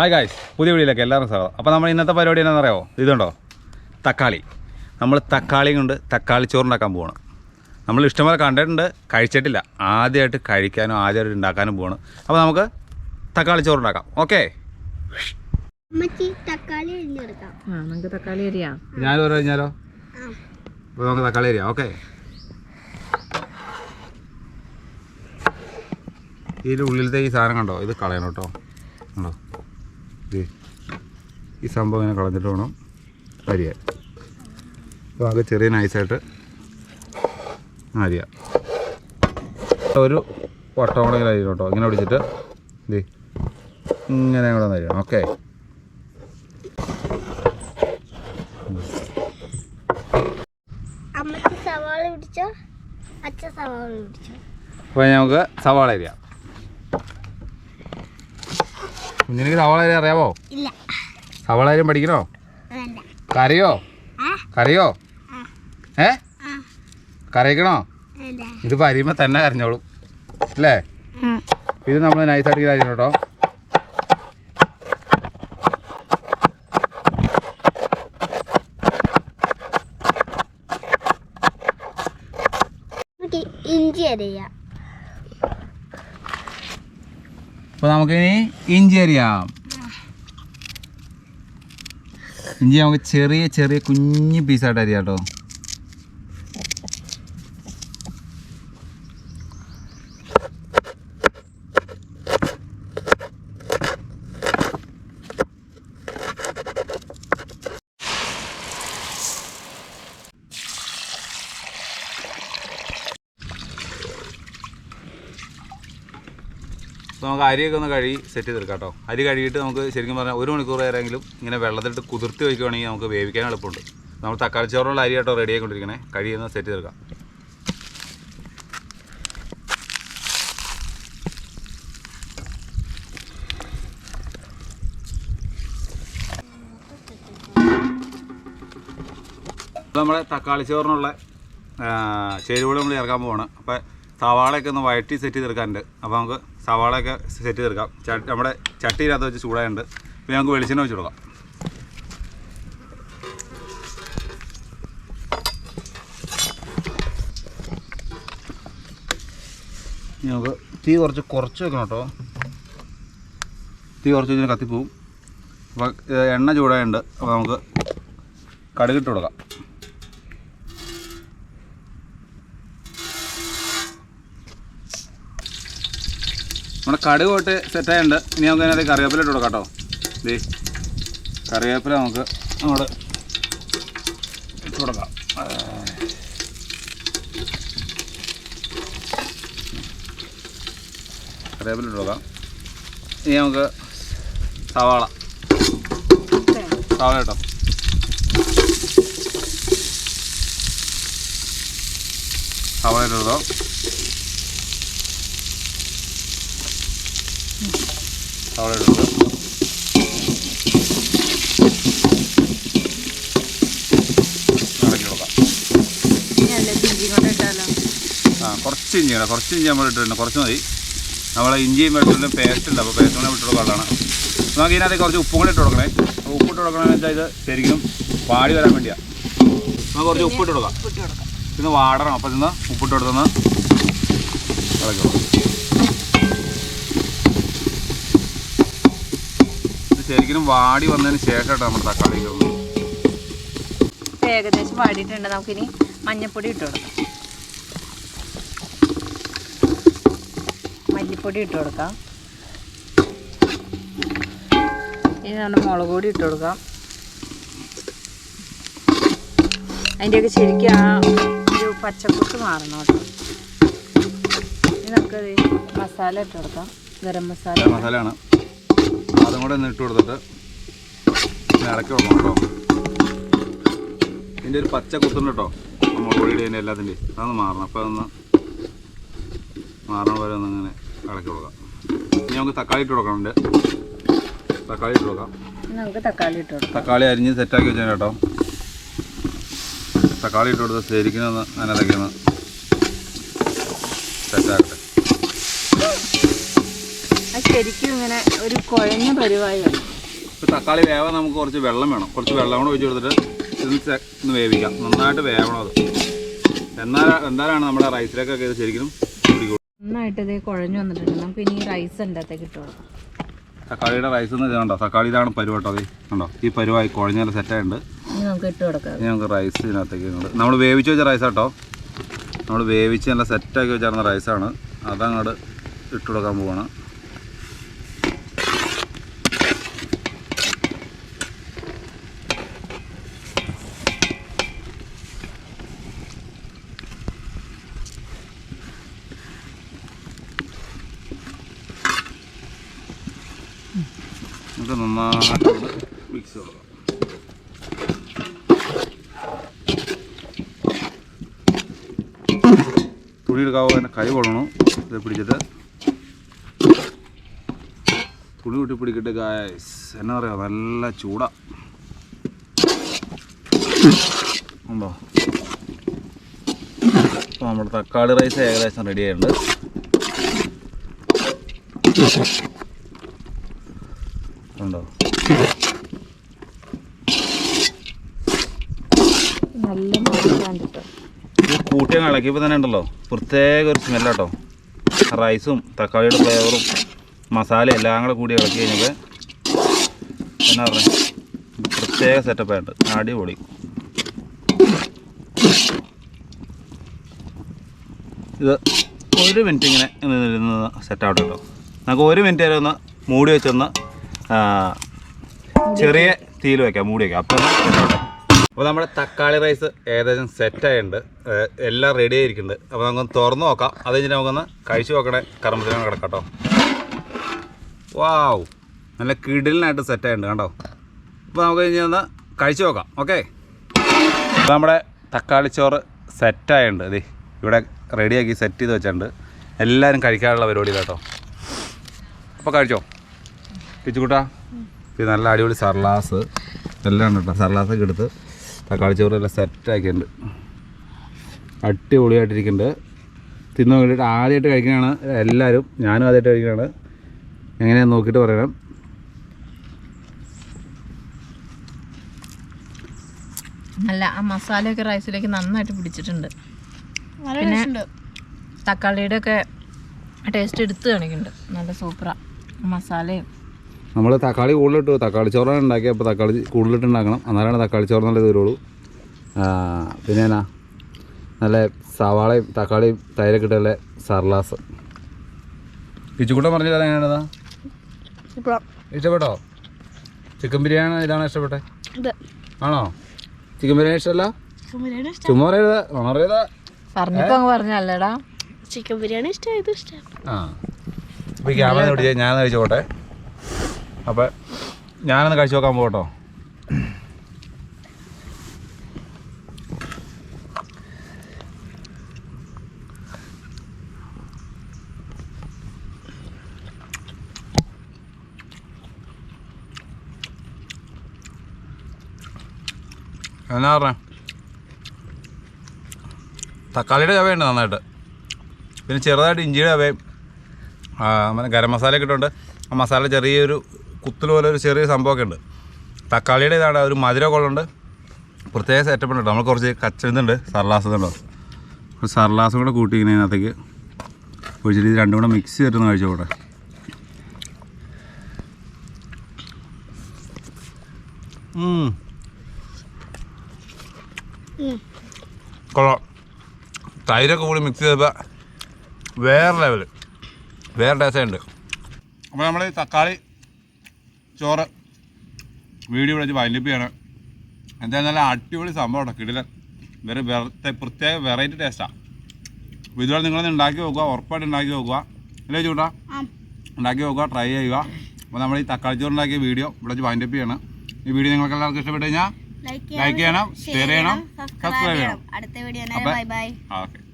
Hi guys പുതിയ വീഡിയോയിലേക്ക് എല്ലാവർക്കും സ്വാഗതം. അപ്പോൾ നമ്മൾ ഇന്നത്തെ പരിപാടി എന്താണെന്ന് അറിയാമോ ഇതുണ്ടോ? തക്കാളി. നമ്മൾ തക്കാളി കൊണ്ട് തക്കാളി ചോറുണ്ടാക്കാൻ പോവാണ്. നമ്മൾ ഇഷ്ടംപോലെ കണ്ടിട്ടുണ്ട് കഴിച്ചിട്ടില്ല. ആദ്യമായിട്ട് കഴിക്കാനും ആദ്യമായിട്ട് ഉണ്ടാക്കാനും പോവാണ്. അപ്പോൾ നമുക്ക് തക്കാളി ചോറുണ്ടാക്കാം. ഓക്കെ അമ്മച്ചി തക്കാളി അരിഞ്ഞെടുക്കാം ആ നമുക്ക് തക്കാളി അരിയാ. ഞാനും ഓരോ കഴിഞ്ഞാലോ ആ. അപ്പോൾ നമുക്ക് തക്കാളി അരിയാം. ഓക്കെ ഇതിന്റെ ഉള്ളിലത്തെ ഈ സാധനം കണ്ടോ? ഇത് കളയണം കേട്ടോ. കണ്ടോ? ഈ സംഭവം ഇങ്ങനെ കളഞ്ഞിട്ട് വേണം അരിയാൻ. അപ്പോൾ ആകെ ചെറിയ നൈസായിട്ട് അരിയാം. ഒരു വട്ടം കൂടെ ഇങ്ങനെ അരിയണം കേട്ടോ. ഇങ്ങനെ പിടിച്ചിട്ട് ഇത് ഇങ്ങനെ കൂടെ ഒന്ന് അരിയണം. ഓക്കെ. അപ്പോൾ നമുക്ക് സവാള അരിയാം. കുഞ്ഞിനക്ക് സവാള അരി അറിയാവോ? സവാള അരി പഠിക്കണോ? കറിയോ? കറിയോ. ഏ? കറിയിക്കണോ? ഇത് പരിയുമ്പോൾ തന്നെ കരഞ്ഞോളും. അല്ലേ? ഇത് നമ്മൾ നൈസായിട്ട് അരിയണം കേട്ടോ. ഇഞ്ചി അരിയാം. അപ്പോൾ നമുക്കിനി ഇഞ്ചി അറിയാം ഇഞ്ചി നമുക്ക് ചെറിയ ചെറിയ കുഞ്ഞു പീസായിട്ട് അരിയാം അപ്പോൾ നമുക്ക് അരിയൊക്കെ ഒന്ന് കഴുകി സെറ്റ് ചെയ്തെടുക്കാം കേട്ടോ. അരി കഴുകിയിട്ട് നമുക്ക് ശരിക്കും പറഞ്ഞാൽ ഒരു മണിക്കൂർ നേരമെങ്കിലും ഇങ്ങനെ വെള്ളത്തിലിട്ട് കുതിർത്തി വയ്ക്കുവാണെങ്കിൽ നമുക്ക് വേവിക്കാൻ എളുപ്പമുണ്ട്. നമ്മൾ തക്കാളി ചോറുള്ള അരി കേട്ടോ റെഡി ആയിക്കൊണ്ടിരിക്കണേ. കഴിയുന്ന സെറ്റ് ചെയ്തെടുക്കാം. നമ്മുടെ തക്കാളി ചോറിനുള്ള ചേരുവകൾ നമ്മൾ ചേർക്കാൻ പോവാണ്. അപ്പോൾ സവാളയൊക്കെ ഒന്ന് വഴറ്റി സെറ്റ് ചെയ്തെടുക്കാനുണ്ട്. അപ്പോൾ നമുക്ക് സവാളയൊക്കെ സെറ്റ് ചെയ്തെടുക്കാം. ചട്ടി നമ്മുടെ ചട്ടിയിനകത്ത് വെച്ച് ചൂടായുണ്ട് പിന്നെ നമുക്ക് വെളിച്ചെണ്ണ വെച്ച് കൊടുക്കാം. നമുക്ക് തീ കുറച്ച് കുറച്ച് വെക്കണം കേട്ടോ. തീ കുറച്ച് വെച്ചാൽ കത്തിപ്പോവും. അപ്പോൾ എണ്ണ ചൂടായുണ്ട് അപ്പോൾ നമുക്ക് കടുകിട്ട് കൊടുക്കാം. നമ്മുടെ കടുക് പോയിട്ട് സെറ്റായുണ്ട് ഇനി നമുക്ക് അതിനകത്ത് കറിവേപ്പില ഇട്ട് കൊടുക്കാം കേട്ടോ. ദേ കറിവേപ്പില നമുക്ക് അങ്ങോട്ട് ഇട്ട് കൊടുക്കാം. കറിവേപ്പില ഇട്ട് കൊടുക്കാം. ഇനി നമുക്ക് സവാള. സവാള കേട്ടോ സവാള ഇട്ട് കൊടുക്കാം സവാള ഇട്ട് കൊടുക്കാം ഇളക്കി കൊടുക്കാം ഇനി അല്ലേ ഇഞ്ചി ഇട്ടാലോ? ആ കുറച്ച് ഇഞ്ചി വേണം. കുറച്ച് ഇഞ്ചി നമ്മൾ ഇട്ടിട്ടുണ്ട്. കുറച്ച് മതി. നമ്മളെ ഇഞ്ചിയും വെളുത്തുള്ളിയും പേസ്റ്റ് ഉണ്ട്. അപ്പോൾ പേസ്റ്റ് കൂടെ ഇട്ട് കൊടുക്കാനുള്ളതാണ് നമുക്ക് ഇതിനകത്ത് കുറച്ച് ഉപ്പും കൂടെ ഇട്ട് കൊടുക്കണേ. അപ്പോൾ ഉപ്പ് ഇട്ട് കൊടുക്കണമെന്ന് വെച്ചാൽ ഇത് ശരിക്കും പാടി വരാൻ വേണ്ടിയാണ് നമുക്ക് കുറച്ച് ഉപ്പ് ഇട്ട് കൊടുക്കാം. ഇന്ന് വാടണം. അപ്പോൾ ഇന്ന് ഉപ്പിട്ട് കൊടുത്തൊന്ന് ഇളക്കി കൊടുക്കാം. ശരിക്കും വാടി വന്നതിന് ശേഷമായിട്ട് നമ്മുടെ തക്കാളി ഏകദേശം വാടിയിട്ടുണ്ട്. നമുക്കിനി മഞ്ഞപ്പൊടി ഇട്ട് കൊടുക്കാം. മല്ലിപ്പൊടി ഇട്ട് കൊടുക്കാം. ഇനി നമ്മുടെ മുളക് പൊടി ഇട്ട് കൊടുക്കാം. അതിന്റെയൊക്കെ ശരിക്കും ആ ഒരു പച്ചക്കുത്ത് മാറണം കേട്ടോ. ഇനി നമുക്കത് മസാല ഇട്ട് കൊടുക്കാം. ഗരം മസാല. മസാലയാണ്. കൂടെ ഒന്ന് ഇട്ട് കൊടുത്തിട്ട് ഇളക്കി കൊടുക്കണം കേട്ടോ. ഇതിന്റെ ഒരു പച്ച കുത്തുണ്ട് കേട്ടോ. നമ്മൾ പൊടിയുടെ അതിന്റെ എല്ലാത്തിന്റെയും. അതൊന്ന് മാറണം. അപ്പോൾ അതൊന്ന് മാറണ പോലെ ഒന്ന് ഇങ്ങനെ ഇളക്കി കൊടുക്കാം. ഇനി നമുക്ക് തക്കാളി ഇട്ട് കൊടുക്കണുണ്ട് തക്കാളി ഇട്ട് കൊടുക്കാം. നമുക്ക് തക്കാളി ഇട്ട് കൊടുക്കാം. തക്കാളി അരിഞ്ഞ് സെറ്റാക്കി വെച്ചാൽ കേട്ടോ. തക്കാളി ഇട്ട് കൊടുത്ത് ശരിക്കും ഒന്ന് അതിനകത്തേക്ക് ഒന്ന് സെറ്റാക്കട്ടെ അത് ശരിക്കും ഇങ്ങനെ ഒരു കുഴഞ്ഞ പരിവായി വരും ഇപ്പോൾ തക്കാളി വേവാൻ നമുക്ക് കുറച്ച് വെള്ളം വേണം. കുറച്ച് വെള്ളം കൂടെ ഒഴിച്ചു കൊടുത്തിട്ട് ഒന്ന് വേവിക്കാം. നന്നായിട്ട് വേവണം അത്. എന്നാൽ എന്താണ് നമ്മുടെ റൈസിലേക്കൊക്കെ ഇത് ശരിക്കും നന്നായിട്ട് ഇത് കുഴഞ്ഞു വന്നിട്ടുണ്ട്. നമുക്ക് ഇനി റൈസ് അതിനകത്തേക്ക് ഇട്ട് കൊടുക്കാം. തക്കാളിയുടെ റൈസ് എന്ന് കണ്ടോ? തക്കാളി ഇതാണ് പരുവട്ടോ അത്. കണ്ടോ? ഈ പരുവായി കുഴഞ്ഞ സെറ്റായിട്ടുണ്ട് നമുക്ക് ഇട്ട് കൊടുക്കാം. ഇനി നമുക്ക് റൈസ് ഇതിനകത്തേക്ക് നമ്മൾ വേവിച്ച് വെച്ച റൈസ് കേട്ടോ. നമ്മൾ വേവിച്ച് നല്ല സെറ്റാക്കി വെച്ചിരുന്ന റൈസാണ് അതങ്ങോട്ട് ഇട്ട് കൊടുക്കാൻ പോവാണ്. നമുക്ക് നന്നായിട്ട് മിക്സ് കൊടുക്കാം തുണി എടുക്കാവോ എന്റെ കൈ കൊള്ളണം. ഇത് പിടിച്ചിട്ട്. തുണി കൂട്ടി പിടിക്കട്ടെ ഗായസ് എന്നാ പറയാ നല്ല ചൂടാ. ഉണ്ടോ? അപ്പോൾ നമ്മുടെ തക്കാളി റൈസ് ഏകദേശം റെഡി ആയിട്ടുണ്ട്. ഉണ്ടോ നല്ല കിട്ടും ഇത് കൂട്ടിയ ഇളക്കിയപ്പോൾ തന്നെ ഉണ്ടല്ലോ. പ്രത്യേക ഒരു സ്മെല്ലാട്ടോ റൈസും തക്കാളിയുടെ ഫ്ലേവറും മസാല എല്ലാം കൂടെ കൂടി ഇളക്കി കഴിഞ്ഞപ്പോൾ എന്നാ പറഞ്ഞത് പ്രത്യേക സെറ്റപ്പായിട്ട് അടിപൊളി. ഇത് ഒരു മിനിറ്റ് ഇങ്ങനെ സെറ്റ് ആവട്ടെ കേട്ടോ നമുക്ക് ഒരു മിനിറ്റ് വരെ ഒന്ന് മൂടി വെച്ചൊന്ന് ചെറിയ തീയിൽ വെക്കാം മൂടി വെക്കാം. അപ്പം അപ്പോൾ നമ്മുടെ തക്കാളി റൈസ് ഏകദേശം സെറ്റ് സെറ്റായിട്ടുണ്ട് എല്ലാം റെഡി ആയിരിക്കുന്നുണ്ട്. അപ്പോൾ നമുക്കൊന്ന് തുറന്നു നോക്കാം. അത് കഴിഞ്ഞിട്ട് നമുക്കൊന്ന് കഴിച്ചു നോക്കണേ. കർമ്മത്തിനാണ് കിടക്കട്ടോ. വാവ് നല്ല കിടിലിനായിട്ട് സെറ്റായിട്ടുണ്ട് കണ്ടോ? അപ്പോൾ നമുക്ക് കഴിഞ്ഞ് ഒന്ന് കഴിച്ചു നോക്കാം. ഓക്കെ അപ്പോൾ നമ്മുടെ തക്കാളി ചോറ് സെറ്റ് സെറ്റായിട്ടുണ്ട്. ഇത് ഇവിടെ റെഡിയാക്കി സെറ്റ് ചെയ്ത് വെച്ചിട്ടുണ്ട്. എല്ലാവരും കഴിക്കാനുള്ള പരിപാടി കേട്ടോ അപ്പോൾ കഴിച്ചോ? പിച്ചുകൂട്ടാ? ഇത് നല്ല അടിപൊളി സർലാസ്. എല്ലാം ഉണ്ട് കേട്ടോ. സർലാസൊക്കെ എടുത്ത് തക്കാളി ചോറ് എല്ലാം സെറ്റാക്കിയിട്ടുണ്ട് അടിപൊളിയായിട്ടിരിക്കുന്നുണ്ട്. തിന്നു നോക്കിയിട്ട് ആദ്യമായിട്ട് കഴിക്കുന്നതാണ് എല്ലാവരും. ഞാനും ആദ്യമായിട്ട് കഴിക്കുന്നതാണ്. എങ്ങനെയാണെന്ന് നോക്കിയിട്ട് പറയണം. നല്ല ആ മസാലയൊക്കെ റൈസിലേക്ക് നന്നായിട്ട് പിടിച്ചിട്ടുണ്ട്. പിന്നെ- തക്കാളിയുടെ ഒക്കെ ടേസ്റ്റ് എടുത്ത് കാണിക്കുന്നുണ്ട്. നല്ല സൂപ്പറാണ് മസാലയും നമ്മൾ തക്കാളി കൂടുതലിട്ട്. തക്കാളി ചോറാണ് ഉണ്ടാക്കിയത് അപ്പോൾ തക്കാളി കൂടുതലിട്ട് ഉണ്ടാക്കണം. എന്നാലാണ് തക്കാളി ചോറ് നല്ലത് വരുള്ളൂ. പിന്നെ എന്നാ? നല്ല സവാളയും തക്കാളിയും തൈരൊക്കെ ഇട്ടല്ലേ സർലാസ്. കിച്ചുകൂട്ടം പറഞ്ഞത് എങ്ങനെയാണതാ? ഇഷ്ടപ്പെട്ടോ? ചിക്കൻ ബിരിയാണി ഇതാണ് ഇഷ്ടപ്പെട്ടെ? ഇത് ആണോ? ചിക്കൻ ബിരിയാണി ഇഷ്ടമല്ല ചുമ്മാ പറയരുത്. നുണ പറയരുത്. പറഞ്ഞപ്പോ പറഞ്ഞല്ലേടാ ചിക്കൻ ബിരിയാണി ഇഷ്ടമായത് ഇഷ്ടം. ആ. ഇപ്പൊ ക്യാമറ ഞാൻ കഴിച്ചോട്ടെ അപ്പോൾ ഞാനൊന്ന് കഴിച്ചു നോക്കാൻ പോകട്ടോ. എന്നാ പറഞ്ഞേ? തക്കാളിയുടെ ചവയുണ്ട് നന്നായിട്ട്. പിന്നെ ചെറുതായിട്ട് ഇഞ്ചിയുടെ ചവയും ഗരം മസാല ഇട്ടുണ്ട്. ആ മസാല ചെറിയൊരു കുത്തൽ പോലെ ഒരു ചെറിയ സംഭവമൊക്കെ ഉണ്ട്. തക്കാളിയുടെ ഇതാണ് ഒരു മധുരമൊക്കെ കൊള്ളുണ്ട് പ്രത്യേക സെറ്റപ്പ് ഉണ്ട് നമ്മൾ കുറച്ച് കച്ചുണ്ട് സർലാസ് ഉണ്ടോ ഒരു സർലാസും കൂടെ കൂട്ടി ഇങ്ങനെ അതിനകത്തേക്ക് ഒഴിച്ചിട്ട് ഇത് രണ്ടും കൂടെ മിക്സ് ചെയ്തിട്ടൊന്ന് കഴിച്ചോട്ടെ. കൊള്ളാം. തൈരൊക്കെ കൂടി മിക്സ് ചെയ്തപ്പോൾ വേറെ ലെവൽ വേറെ ടേസ്റ്റ് ഉണ്ട്. അപ്പോൾ നമ്മൾ തക്കാളി ചോറ്. വീഡിയോ വിളിച്ച് വലിപ്പിയാണ് എന്തായാലും നല്ല അടിപൊളി സംഭവം കേട്ടോ കിടിലൻ. വേറെ വെറുതെ പ്രത്യേക വെറൈറ്റി ടേസ്റ്റാണ് അപ്പോൾ ഇതുപോലെ നിങ്ങളൊന്ന് ഉണ്ടാക്കി നോക്കുക ഉറപ്പായിട്ട് ഉണ്ടാക്കി നോക്കുക. അല്ലേ ചൂട്ടാ? ഉണ്ടാക്കി നോക്കുക ട്രൈ ചെയ്യുക. അപ്പോൾ നമ്മൾ ഈ തക്കാളി ചോറ് ഉണ്ടാക്കിയ വീഡിയോ ഇവിടെ വെച്ച് വൈൻഡപ്പ് ചെയ്യണം. ഈ വീഡിയോ നിങ്ങൾക്ക് എല്ലാവർക്കും ഇഷ്ടപ്പെട്ട് കഴിഞ്ഞാൽ ലൈക്ക് ചെയ്യണം ഷെയർ ചെയ്യണം സബ്സ്ക്രൈബ് ചെയ്യണം അടുത്ത വീഡിയോ ബൈ ബൈ ഓക്കെ